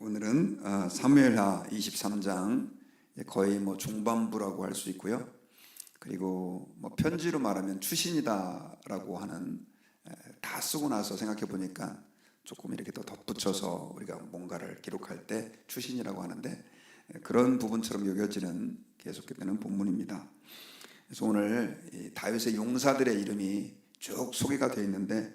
오늘은 어, 사무엘하 23장 거의 뭐 중반부라고 할 수 있고요. 그리고 뭐 편지로 말하면 추신이다라고 하는 에, 다 쓰고 나서 생각해 보니까 조금 이렇게 더 덧붙여서 우리가 뭔가를 기록할 때 추신이라고 하는데 에, 그런 부분처럼 여겨지는 계속되는 본문입니다. 그래서 오늘 이 다윗의 용사들의 이름이 쭉 소개가 되어 있는데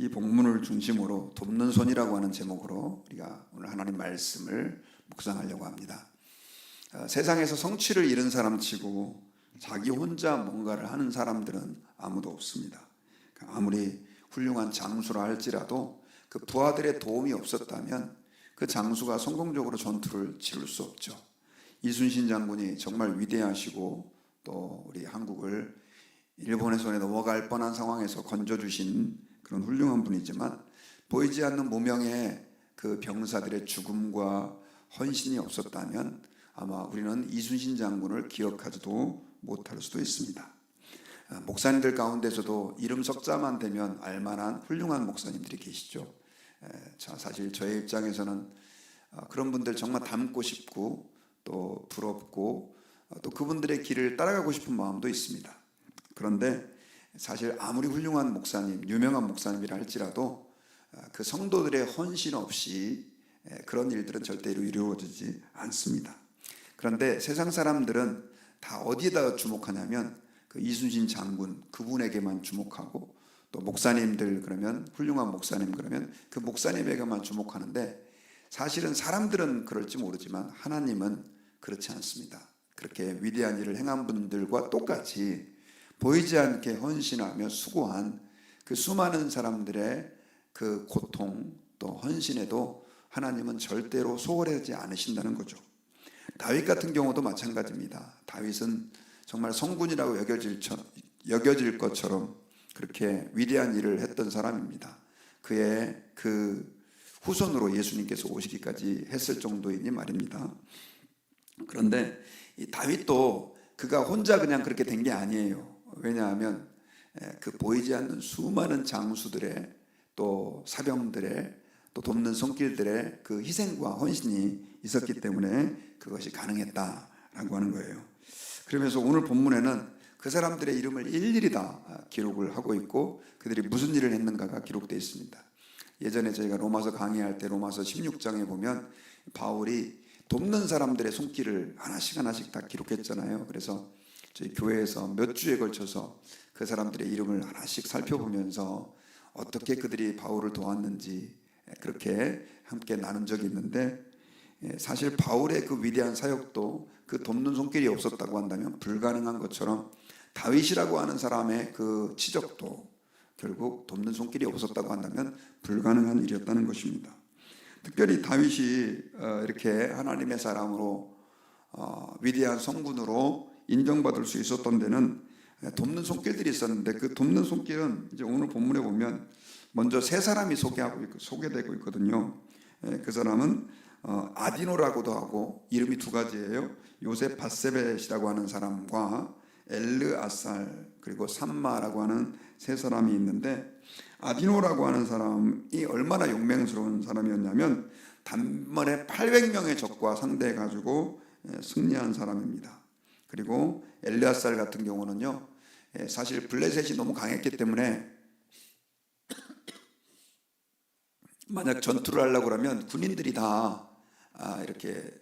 이 본문을 중심으로 돕는 손이라고 하는 제목으로 우리가 오늘 하나님 말씀을 묵상하려고 합니다. 어, 세상에서 성취를 이룬 사람치고 자기 혼자 뭔가를 하는 사람들은 아무도 없습니다. 그러니까 아무리 훌륭한 장수라 할지라도 그 부하들의 도움이 없었다면 그 장수가 성공적으로 전투를 치를 수 없죠. 이순신 장군이 정말 위대하시고 또 우리 한국을 일본의 손에 넘어갈 뻔한 상황에서 건져주신 그런 훌륭한 분이지만 보이지 않는 무명의 그 병사들의 죽음과 헌신이 없었다면 아마 우리는 이순신 장군을 기억하지도 못할 수도 있습니다. 아, 목사님들 가운데서도 이름 석자만 되면 알만한 훌륭한 목사님들이 계시죠. 사실 저의 입장에서는 아, 그런 분들 정말 닮고 싶고 또 부럽고 아, 또 그분들의 길을 따라가고 싶은 마음도 있습니다. 그런데 사실 아무리 훌륭한 목사님, 유명한 목사님이라 할지라도 아, 그 성도들의 헌신 없이 에, 그런 일들은 절대로 이루어지지 않습니다. 그런데 세상 사람들은 다 어디에다 주목하냐면 그 이순신 장군 그분에게만 주목하고 또 목사님들 그러면 훌륭한 목사님 그러면 그 목사님에게만 주목하는데 사실은 사람들은 그럴지 모르지만 하나님은 그렇지 않습니다. 그렇게 위대한 일을 행한 분들과 똑같이 보이지 않게 헌신하며 수고한 그 수많은 사람들의 그 고통 또 헌신에도 하나님은 절대로 소홀하지 않으신다는 거죠. 다윗 같은 경우도 마찬가지입니다. 다윗은 정말 성군이라고 여겨질, 처- 여겨질 것처럼 그렇게 위대한 일을 했던 사람입니다. 그의 그 후손으로 예수님께서 오시기까지 했을 정도이니 말입니다. 그런데 이 다윗도 그가 혼자 그냥 그렇게 된 게 아니에요. 왜냐하면 에, 그 보이지 않는 수많은 장수들의 또 사병들의 또 돕는 손길들의 그 희생과 헌신이 있었기 때문에 그것이 가능했다라고 하는 거예요. 그러면서 오늘 본문에는 그 사람들의 이름을 일일이 다 기록을 하고 있고 그들이 무슨 일을 했는가가 기록되어 있습니다. 예전에 저희가 로마서 강의할 때 로마서 16장에 보면 바울이 돕는 사람들의 손길을 하나씩 하나씩 다 기록했잖아요. 그래서 저희 교회에서 몇 주에 걸쳐서 그 사람들의 이름을 하나씩 살펴보면서 어떻게 그들이 바울을 도왔는지 그렇게 함께 나눈 적이 있는데 예, 사실 바울의 그 위대한 사역도 그 돕는 손길이 없었다고 한다면 불가능한 것처럼 다윗이라고 하는 사람의 그 치적도 결국 돕는 손길이 없었다고 한다면 불가능한 일이었다는 것입니다. 특별히 다윗이 어, 이렇게 하나님의 사람으로 어, 위대한 성군으로 인정받을 수 있었던 데는 돕는 손길들이 있었는데 그 돕는 손길은 이제 오늘 본문에 보면 먼저 세 사람이 소개하고 있고 소개되고 있거든요. 예, 그 사람은 어, 아디노라고도 하고 이름이 두 가지예요. 요셉 바세벳이라고 하는 사람과 엘르 아살 그리고 삼마라고 하는 세 사람이 있는데 아디노라고 하는 사람이 얼마나 용맹스러운 사람이었냐면 단번에 800명의 적과 상대해 가지고 예, 승리한 사람입니다. 그리고 엘리아살 같은 경우는요. 예, 사실 블레셋이 너무 강했기 때문에 만약 전투를 하려고 그러면 군인들이 다 아, 이렇게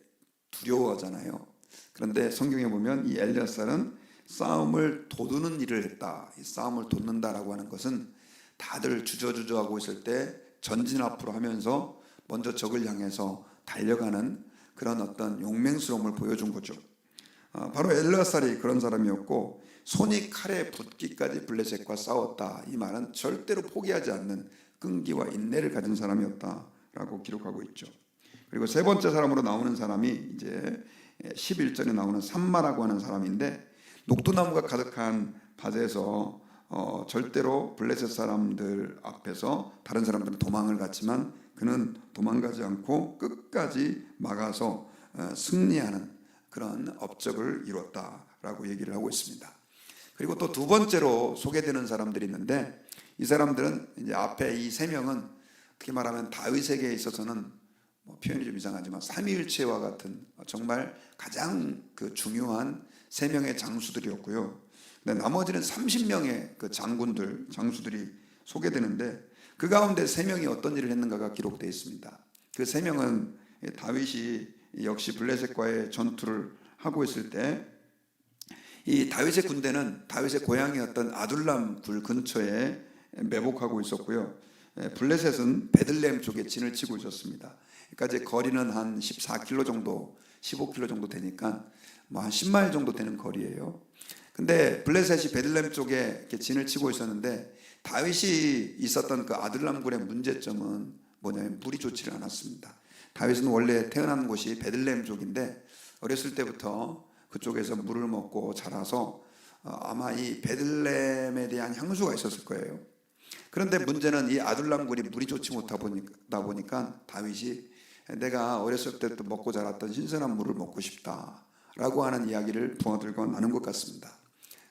두려워하잖아요. 그런데 성경에 보면 이 엘리아살은 싸움을 도두는 일을 했다. 이 싸움을 돋는다라고 하는 것은 다들 주저주저하고 있을 때 전진 앞으로 하면서 먼저 적을 향해서 달려가는 그런 어떤 용맹스러움을 보여준 거죠. 아, 바로 엘리아살이 그런 사람이었고 손이 칼에 붙기까지 블레셋과 싸웠다. 이 말은 절대로 포기하지 않는 끈기와 인내를 가진 사람이었다라고 기록하고 있죠. 그리고 세 번째 사람으로 나오는 사람이 이제 11절에 나오는 삼마라고 하는 사람인데 녹두나무가 가득한 밭에서 어, 절대로 블레셋 사람들 앞에서 다른 사람들은 도망을 갔지만 그는 도망가지 않고 끝까지 막아서 어, 승리하는 그런 업적을 이뤘다라고 얘기를 하고 있습니다. 그리고 또 두 번째로 소개되는 사람들이 있는데 이 사람들은 이제 앞에 이 세 명은 어떻게 말하면 다윗에게 있어서는 뭐 표현이 좀 이상하지만 삼위일체와 같은 정말 가장 그 중요한 세 명의 장수들이었고요. 근데 나머지는 30명의 그 장군들, 장수들이 소개되는데 그 가운데 세 명이 어떤 일을 했는가가 기록되어 있습니다. 그 세 명은 다윗이 역시 블레셋과의 전투를 하고 있을 때 이 다윗의 군대는 다윗의 고향이었던 아둘람 굴 근처에 매복하고 있었고요. 예, 블레셋은 베들레헴 쪽에 진을 치고 있었습니다. 그러니까 이제 거리는 한 14km 정도, 15km 정도 되니까 뭐 한 10마일 정도 되는 거리예요. 근데 블레셋이 베들레헴 쪽에 이렇게 진을 치고 있었는데 다윗이 있었던 그 아들람 굴의 문제점은 뭐냐면 물이 좋지를 않았습니다. 다윗은 원래 태어난 곳이 베들레헴 쪽인데 어렸을 때부터 그쪽에서 물을 먹고 자라서 어, 아마 이 베들레헴에 대한 향수가 있었을 거예요. 그런데 문제는 이 아둘람굴이 물이 좋지 못하다 보니까, 보니까 다윗이 내가 어렸을 때부터 먹고 자랐던 신선한 물을 먹고 싶다라고 하는 이야기를 부하들과 나눈 것 같습니다.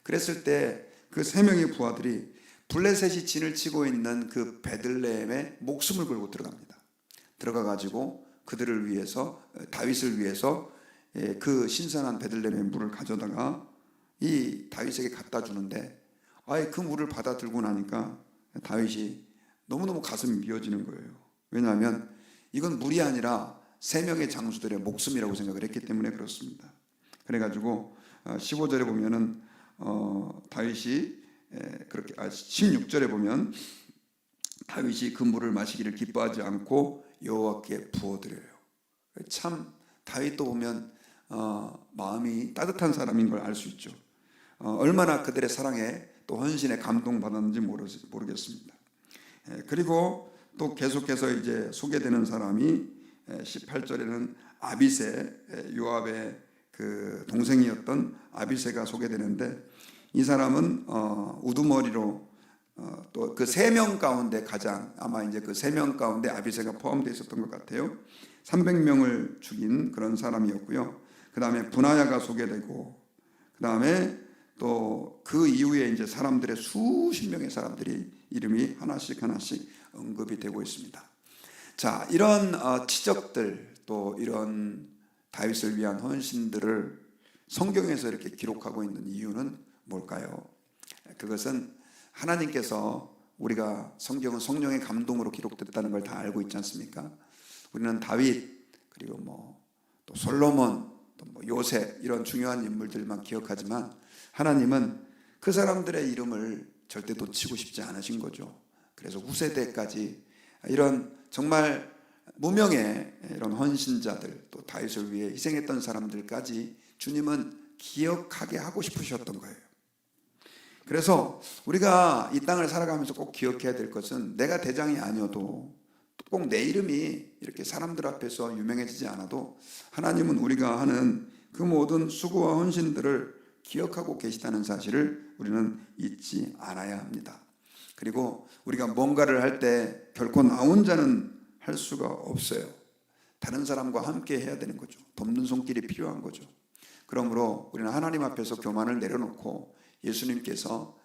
그랬을 때 그 세 명의 부하들이 블레셋이 진을 치고 있는 그 베들레헴에 목숨을 걸고 들어갑니다. 들어가 가지고 그들을 위해서 다윗을 위해서 예, 그 신선한 베들레헴의 물을 가져다가 이 다윗에게 갖다 주는데 아예 그 물을 받아 들고 나니까 다윗이 너무너무 가슴이 미어지는 거예요. 왜냐하면 이건 물이 아니라 세 명의 장수들의 목숨이라고 생각을 했기 때문에 그렇습니다. 그래가지고 15절에 보면은 어, 다윗이 에, 그렇게 아, 16절에 보면 다윗이 그 물을 마시기를 기뻐하지 않고 여호와께 부어드려요. 참 다윗도 보면 어, 마음이 따뜻한 사람인 걸 알 수 있죠. 어, 얼마나 그들의 사랑에 또 헌신에 감동받았는지 모르, 모르겠습니다. 예, 그리고 또 계속해서 이제 소개되는 사람이 18절에는 아비세 예, 요압의 그 동생이었던 아비세가 소개되는데 이 사람은 어, 우두머리로 어, 또그 세 명 가운데 가장 아마 이제 그 세 명 가운데 아비세가 포함되어 있었던 것 같아요. 300명을 죽인 그런 사람이었고요. 그 다음에 분하야가 소개되고 그 다음에 또 그 이후에 이제 사람들의 수십 명의 사람들이 이름이 하나씩 하나씩 언급이 되고 있습니다. 자, 이런 어, 치적들 또 이런 다윗을 위한 헌신들을 성경에서 이렇게 기록하고 있는 이유는 뭘까요? 그것은 하나님께서 우리가 성경은 성령의 감동으로 기록됐다는 걸 다 알고 있지 않습니까? 우리는 다윗 그리고 뭐 또 솔로몬 또 뭐 요셉 이런 중요한 인물들만 기억하지만 하나님은 그 사람들의 이름을 절대 놓치고 싶지 않으신 거죠. 그래서 후세대까지 이런 정말 무명의 이런 헌신자들 또 다윗을 위해 희생했던 사람들까지 주님은 기억하게 하고 싶으셨던 거예요. 그래서 우리가 이 땅을 살아가면서 꼭 기억해야 될 것은 내가 대장이 아니어도 꼭 내 이름이 이렇게 사람들 앞에서 유명해지지 않아도 하나님은 우리가 하는 그 모든 수고와 헌신들을 기억하고 계시다는 사실을 우리는 잊지 않아야 합니다. 그리고 우리가 뭔가를 할 때 결코 나 혼자는 할 수가 없어요. 다른 사람과 함께 해야 되는 거죠. 돕는 손길이 필요한 거죠. 그러므로 우리는 하나님 앞에서 교만을 내려놓고 예수님께서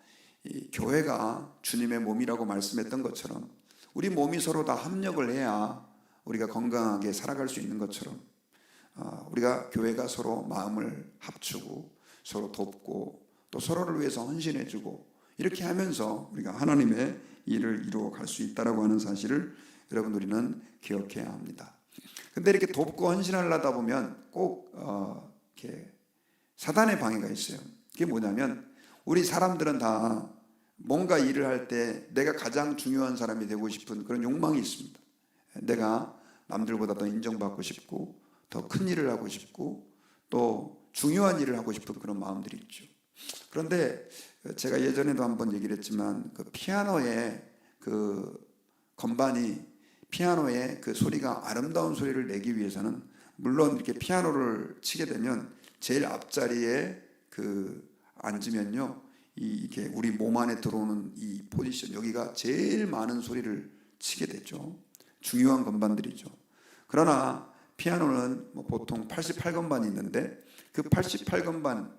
이 교회가 주님의 몸이라고 말씀했던 것처럼 우리 몸이 서로 다 합력을 해야 우리가 건강하게 살아갈 수 있는 것처럼 어, 우리가 교회가 서로 마음을 합주고 서로 돕고 또 서로를 위해서 헌신해주고 이렇게 하면서 우리가 하나님의 일을 이루어 갈 수 있다라고 하는 사실을 여러분 우리는 기억해야 합니다. 근데 이렇게 돕고 헌신하려다 보면 꼭 어, 이렇게 사단의 방해가 있어요. 그게 뭐냐면 우리 사람들은 다 뭔가 일을 할 때 내가 가장 중요한 사람이 되고 싶은 그런 욕망이 있습니다. 내가 남들보다 더 인정받고 싶고 더 큰 일을 하고 싶고 또 중요한 일을 하고 싶은 그런 마음들이 있죠. 그런데 제가 예전에도 한번 얘기를 했지만 그 피아노의 그 건반이 피아노의 그 소리가 아름다운 소리를 내기 위해서는 물론 이렇게 피아노를 치게 되면 제일 앞자리에 그 앉으면요 이 게 우리 몸 안에 들어오는 이 포지션 여기가 제일 많은 소리를 치게 되죠. 중요한 건반들이죠. 그러나 피아노는 뭐 보통 88건반이 있는데 그 88건반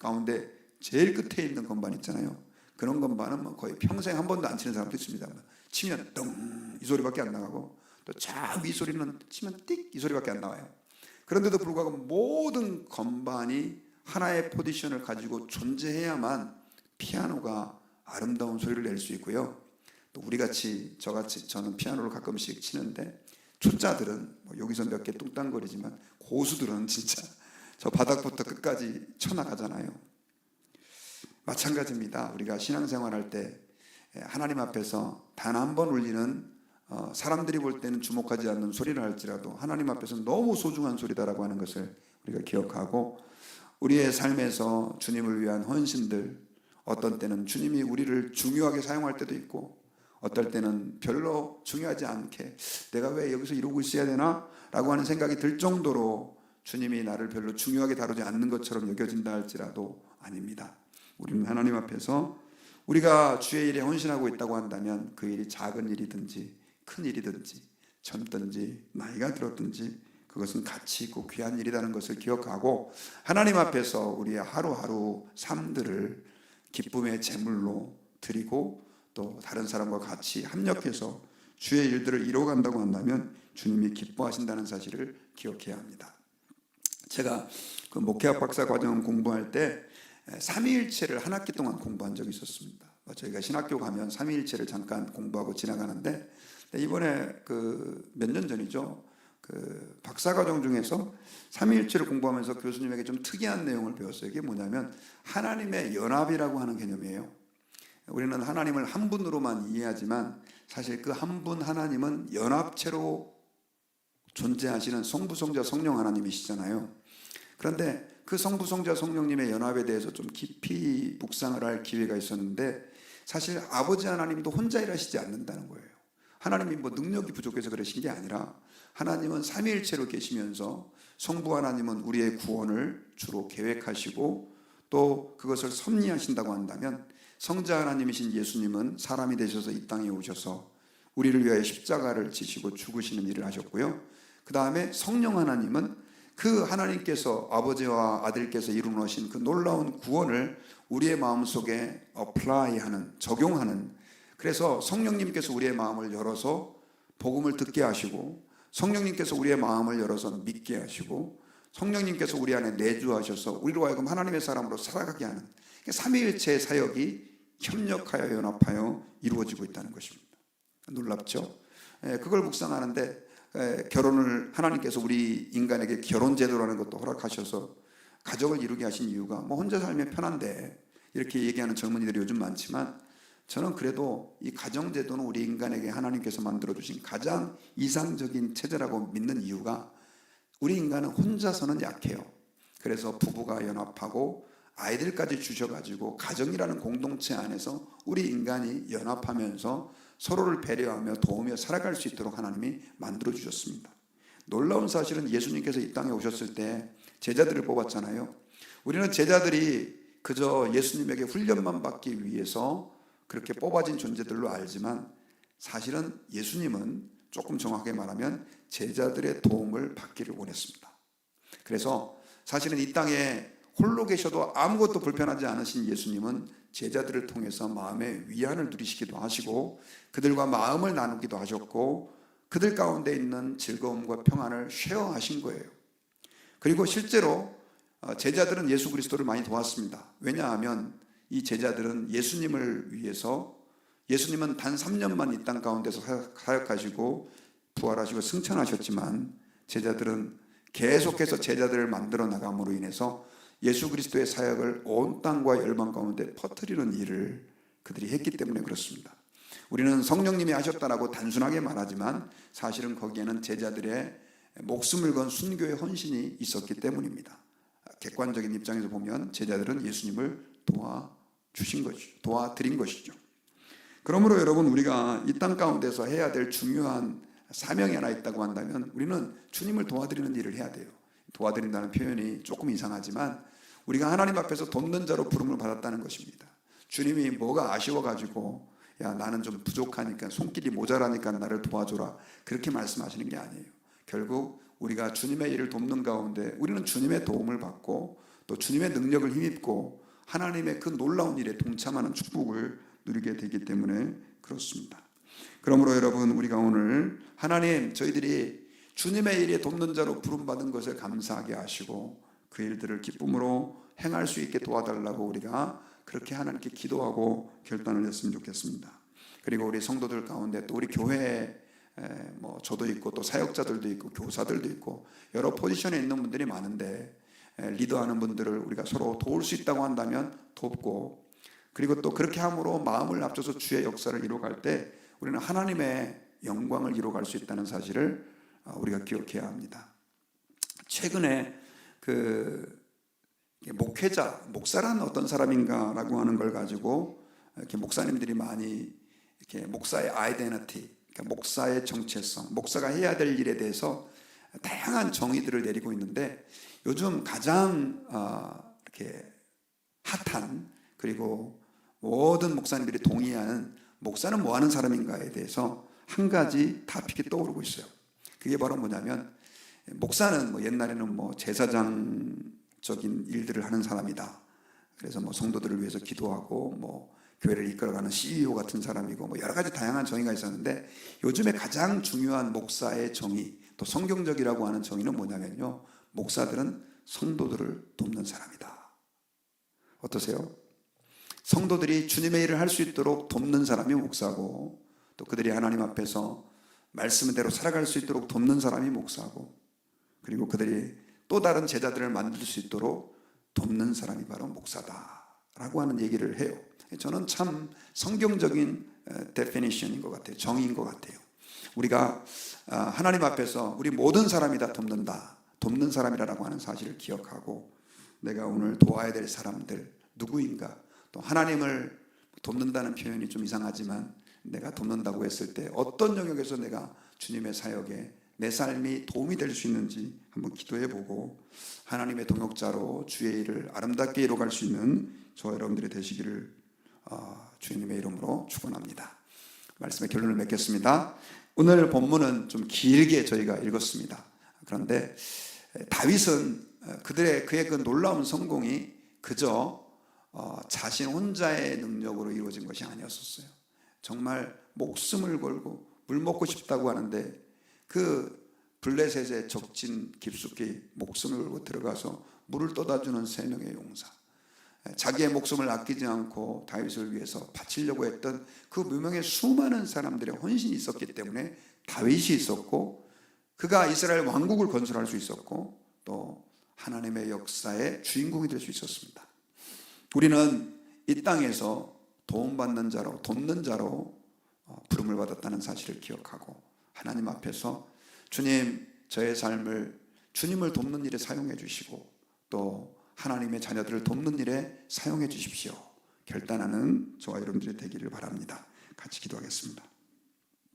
가운데 제일 끝에 있는 건반 있잖아요. 그런 건반은 뭐 거의 평생 한 번도 안 치는 사람도 있습니다. 치면 똥이 소리밖에 안 나가고 또저위 소리는 치면 띡 이 소리밖에 안 나와요. 그런데도 불구하고 모든 건반이 하나의 포지션을 가지고 존재해야만 피아노가 아름다운 소리를 낼 수 있고요. 또 우리 같이 저 같이 저는 피아노를 가끔씩 치는데 초짜들은 뭐 여기서 몇 개 뚱땅거리지만 고수들은 진짜 저 바닥부터 끝까지 쳐나가잖아요. 마찬가지입니다. 우리가 신앙생활할 때 하나님 앞에서 단 한 번 울리는 어, 사람들이 볼 때는 주목하지 않는 소리를 할지라도 하나님 앞에서 너무 소중한 소리다라고 하는 것을 우리가 기억하고 우리의 삶에서 주님을 위한 헌신들 어떤 때는 주님이 우리를 중요하게 사용할 때도 있고 어떨 때는 별로 중요하지 않게 내가 왜 여기서 이러고 있어야 되나? 라고 하는 생각이 들 정도로 주님이 나를 별로 중요하게 다루지 않는 것처럼 여겨진다 할지라도 아닙니다. 우리는 하나님 앞에서 우리가 주의 일에 헌신하고 있다고 한다면 그 일이 작은 일이든지 큰 일이든지 젊든지 나이가 들었든지 그것은 가치 있고 귀한 일이라는 것을 기억하고 하나님 앞에서 우리의 하루하루 삶들을 기쁨의 제물로 드리고 또 다른 사람과 같이 합력해서 주의 일들을 이루어간다고 한다면 주님이 기뻐하신다는 사실을 기억해야 합니다. 제가 그 목회학 박사 과정 공부할 때 삼위일체를 한 학기 동안 공부한 적이 있었습니다. 뭐 저희가 신학교 가면 삼위일체를 잠깐 공부하고 지나가는데 이번에 그 몇 년 전이죠. 그 박사 과정 중에서 삼위일체를 공부하면서 교수님에게 좀 특이한 내용을 배웠어요. 이게 뭐냐면 하나님의 연합이라고 하는 개념이에요. 우리는 하나님을 한 분으로만 이해하지만 사실 그 한 분 하나님은 연합체로 존재하시는 성부, 성자, 성령 하나님이시잖아요. 그런데 그 성부, 성자, 성령님의 연합에 대해서 좀 깊이 묵상을 할 기회가 있었는데 사실 아버지 하나님도 혼자 일하시지 않는다는 거예요. 하나님이 뭐 능력이 부족해서 그러신 게 아니라 하나님은 삼위일체로 계시면서 성부 하나님은 우리의 구원을 주로 계획하시고 또 그것을 섭리하신다고 한다면 성자 하나님이신 예수님은 사람이 되셔서 이 땅에 오셔서 우리를 위하여 십자가를 지시고 죽으시는 일을 하셨고요. 그 다음에 성령 하나님은 그 하나님께서 아버지와 아들께서 이루어놓으신 그 놀라운 구원을 우리의 마음 속에 어플라이하는 적용하는 그래서 성령님께서 우리의 마음을 열어서 복음을 듣게 하시고 성령님께서 우리의 마음을 열어서 믿게 하시고 성령님께서 우리 안에 내주하셔서 우리로 하여금 하나님의 사람으로 살아가게 하는 삼위일체의 사역이 협력하여 연합하여 이루어지고 있다는 것입니다. 놀랍죠? 예, 그걸 묵상하는데 예, 결혼을 하나님께서 우리 인간에게 결혼 제도라는 것도 허락하셔서 가족을 이루게 하신 이유가 뭐 혼자 살면 편한데 이렇게 얘기하는 젊은이들이 요즘 많지만 저는 그래도 이 가정 제도는 우리 인간에게 하나님께서 만들어 주신 가장 이상적인 체제라고 믿는 이유가 우리 인간은 혼자서는 약해요. 그래서 부부가 연합하고 아이들까지 주셔가지고 가정이라는 공동체 안에서 우리 인간이 연합하면서 서로를 배려하며 도우며 살아갈 수 있도록 하나님이 만들어 주셨습니다. 놀라운 사실은 예수님께서 이 땅에 오셨을 때 제자들을 뽑았잖아요. 우리는 제자들이 그저 예수님에게 훈련만 받기 위해서 그렇게 뽑아진 존재들로 알지만 사실은 예수님은 조금 정확하게 말하면 제자들의 도움을 받기를 원했습니다. 그래서 사실은 이 땅에 홀로 계셔도 아무것도 불편하지 않으신 예수님은 제자들을 통해서 마음의 위안을 누리시기도 하시고 그들과 마음을 나누기도 하셨고 그들 가운데 있는 즐거움과 평안을 쉐어하신 거예요. 그리고 실제로 어, 제자들은 예수 그리스도를 많이 도왔습니다. 왜냐하면 이 제자들은 예수님을 위해서 예수님은 단 3년만 이 땅 가운데서 사역하시고 부활하시고 승천하셨지만 제자들은 계속해서 제자들을 만들어 나감으로 인해서 예수 그리스도의 사역을 온 땅과 열방 가운데 퍼뜨리는 일을 그들이 했기 때문에 그렇습니다. 우리는 성령님이 하셨다라고 단순하게 말하지만 사실은 거기에는 제자들의 목숨을 건 순교의 헌신이 있었기 때문입니다. 객관적인 입장에서 보면 제자들은 예수님을 도와 주신 것이죠. 도와드린 것이죠. 그러므로 여러분 우리가 이 땅 가운데서 해야 될 중요한 사명이 하나 있다고 한다면 우리는 주님을 도와드리는 일을 해야 돼요. 도와드린다는 표현이 조금 이상하지만 우리가 하나님 앞에서 돕는 자로 부름을 받았다는 것입니다. 주님이 뭐가 아쉬워가지고 야 나는 좀 부족하니까 손길이 모자라니까 나를 도와줘라 그렇게 말씀하시는 게 아니에요. 결국 우리가 주님의 일을 돕는 가운데 우리는 주님의 도움을 받고 또 주님의 능력을 힘입고 하나님의 그 놀라운 일에 동참하는 축복을 누리게 되기 때문에 그렇습니다. 그러므로 여러분 우리가 오늘 하나님 저희들이 주님의 일에 돕는 자로 부름받은 것을 감사하게 하시고 그 일들을 기쁨으로 행할 수 있게 도와달라고 우리가 그렇게 하나님께 기도하고 결단을 했으면 좋겠습니다. 그리고 우리 성도들 가운데 또 우리 교회에 에, 뭐 저도 있고 또 사역자들도 있고 교사들도 있고 여러 포지션에 있는 분들이 많은데 에, 리더하는 분들을 우리가 서로 도울 수 있다고 한다면 돕고 그리고 또 그렇게 함으로 마음을 합쳐서 주의 역사를 이루어갈 때 우리는 하나님의 영광을 이루어갈 수 있다는 사실을 어, 우리가 기억해야 합니다. 최근에 그 목회자, 목사란 어떤 사람인가라고 하는 걸 가지고 이렇게 목사님들이 많이 이렇게 목사의 아이덴티티, 그러니까 목사의 정체성, 목사가 해야 될 일에 대해서 다양한 정의들을 내리고 있는데 요즘 가장 아, 이렇게 핫한 그리고 모든 목사님들이 동의하는 목사는 뭐 하는 사람인가에 대해서 한 가지 타픽이 떠오르고 있어요. 그게 바로 뭐냐면 목사는 뭐 옛날에는 뭐 제사장적인 일들을 하는 사람이다. 그래서 뭐 성도들을 위해서 기도하고 뭐 교회를 이끌어가는 CEO 같은 사람이고 뭐 여러 가지 다양한 정의가 있었는데 요즘에 가장 중요한 목사의 정의 또 성경적이라고 하는 정의는 뭐냐면요. 목사들은 성도들을 돕는 사람이다. 어떠세요? 성도들이 주님의 일을 할 수 있도록 돕는 사람이 목사고 또 그들이 하나님 앞에서 말씀대로 살아갈 수 있도록 돕는 사람이 목사고 그리고 그들이 또 다른 제자들을 만들 수 있도록 돕는 사람이 바로 목사다라고 하는 얘기를 해요. 저는 참 성경적인 데피니션인 것 같아요. 정의인 것 같아요. 우리가 아, 하나님 앞에서 우리 모든 사람이 다 돕는다. 돕는 사람이라고 하는 사실을 기억하고 내가 오늘 도와야 될 사람들 누구인가 또 하나님을 돕는다는 표현이 좀 이상하지만 내가 돕는다고 했을 때 어떤 영역에서 내가 주님의 사역에 내 삶이 도움이 될 수 있는지 한번 기도해 보고 하나님의 동역자로 주의 일을 아름답게 이루어갈 수 있는 저 여러분들이 되시기를 어, 주님의 이름으로 축원합니다. 말씀의 결론을 맺겠습니다. 오늘 본문은 좀 길게 저희가 읽었습니다. 그런데 다윗은 그들의 그의 그 놀라운 성공이 그저 어, 자신 혼자의 능력으로 이루어진 것이 아니었었어요. 정말 목숨을 걸고 물 먹고 싶다고 하는데 그 블레셋의 적진 깊숙이 목숨을 걸고 들어가서 물을 떠다주는 세 명의 용사. 자기의 목숨을 아끼지 않고 다윗을 위해서 바치려고 했던 그 무명의 수많은 사람들의 헌신이 있었기 때문에 다윗이 있었고 그가 이스라엘 왕국을 건설할 수 있었고 또 하나님의 역사의 주인공이 될 수 있었습니다. 우리는 이 땅에서 도움받는 자로 돕는 자로 어, 부름을 받았다는 사실을 기억하고 하나님 앞에서 주님 저의 삶을 주님을 돕는 일에 사용해 주시고 또 하나님의 자녀들을 돕는 일에 사용해 주십시오. 결단하는 저와 여러분들이 되기를 바랍니다. 같이 기도하겠습니다.